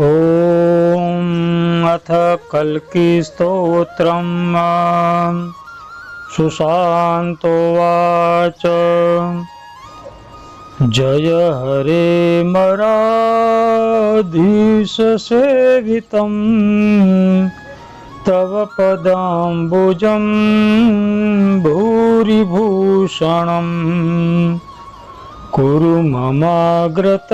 ॐ अथ कल्किस्तोत्रम् सुशान्तोवाच जय हरे मराधीशसेवितं तव पदाम्बुजं भूरिभूषणम्। कुरु ममाग्रत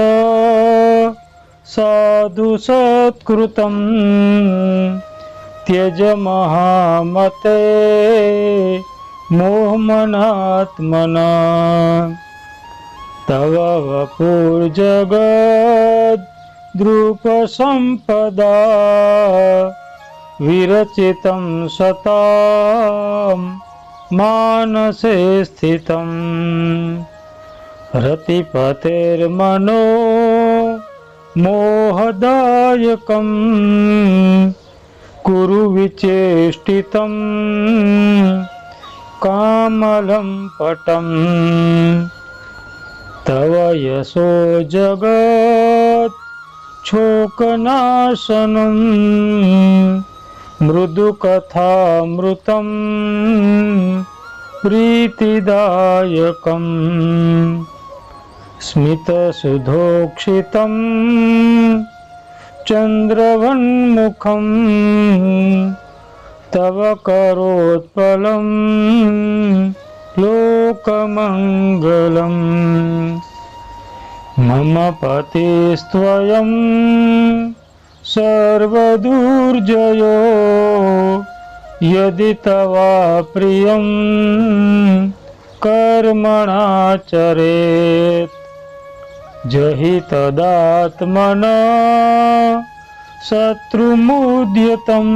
साधु सत्कृतं त्यज महामते मोहमनात्मना। तव वपुर्जगद्रूपसम्पदा विरचितं सतां मानसे स्थितम्। रतिपतेर्मनो मोहदायकं कुरु विचेष्टितं कामलं पटम् तव यशो जगत् शोकनाशनं मृदुकथामृतं प्रीतिदायकम् स्मितसुधोक्षितं चन्द्रवन्मुखं तव करोत्पलं लोकमङ्गलम्। मम पतिस्त्वयं सर्वदुर्जयो यदि तवा प्रियं कर्मणाचरेत् जहि तदात्मन शत्रुमुद्यतं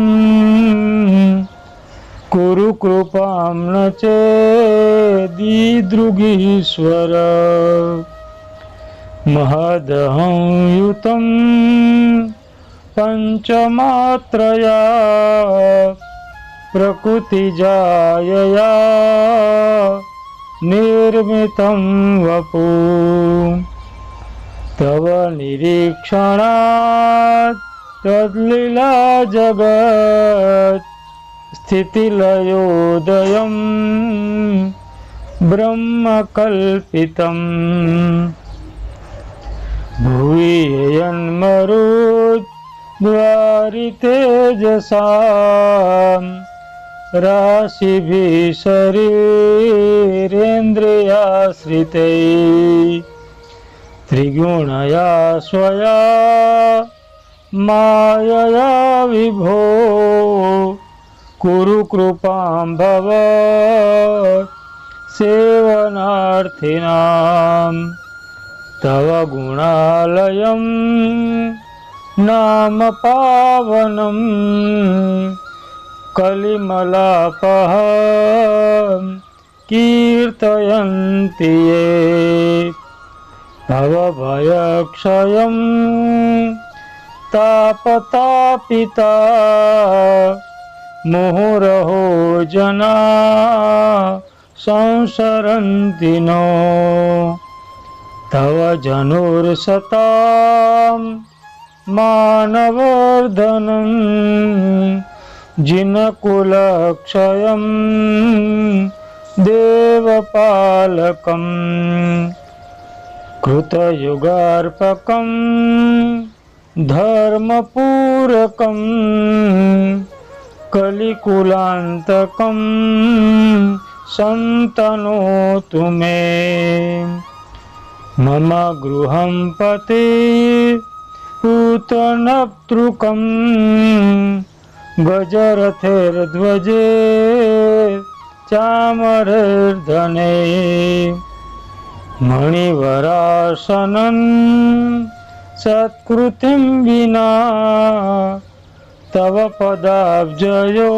कुरु कृपां न चेदीदृगीश्वर महदहं युतं प्रकृतिजायया निर्मितं वपु। तव निरीक्षणात् तद्लीला जगत् स्थितिलयोदयं ब्रह्मकल्पितम्। भुवि यन्मरुद्वारितेजसा राशिभिः शरीरेन्द्रियाश्रितैः त्रिगुणया स्वया मायया विभो कुरु कृपां भव सेवनार्थिनां तव गुणालयं नाम पावनं कलिमलापः कीर्तयन्ति ये भवभयक्षयं तापतापिता मुहुरहो जना संसरन्ति नो तव जनुर्सतां मानवर्धनं जिनकुलक्षयं देवपालकम् कृतयुगार्पकं धर्मपूरकं कलिकुलान्तकं सन्तनोतु मे। मम गृहं पते पूतनप्तृकं गजरथेर्ध्वजे चामरर्धने मणिवरासनं सत्कृतिं विना तव पदाब्जयो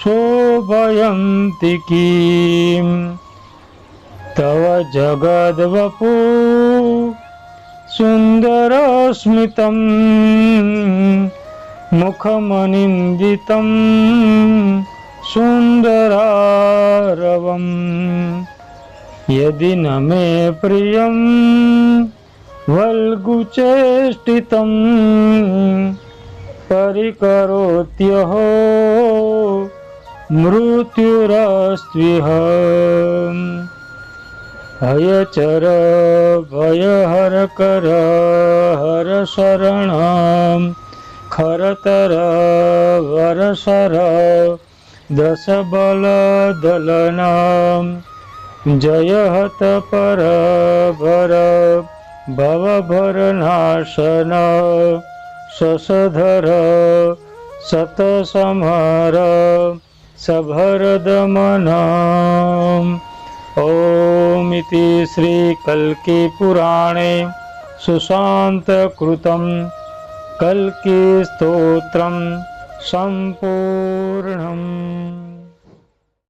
शोभयन्ति किं तव जगद्वपु सुन्दरस्मितं मुखमनिन्दितं सुन्दरारवम् यदि न मे प्रियं वल्गुचेष्टितं परिकरोत्यहो मृत्युरस्त्विह। हयचर भयहरकर हर शरणं खरतर वरसर दशबलदलनं जय हत पर भर भवभरनाशन शशधर शतसमर सभरदमनम् ॐमिति श्रीकल्किपुराणे सुशान्तकृतं कल्किस्तोत्रं सम्पूर्णम्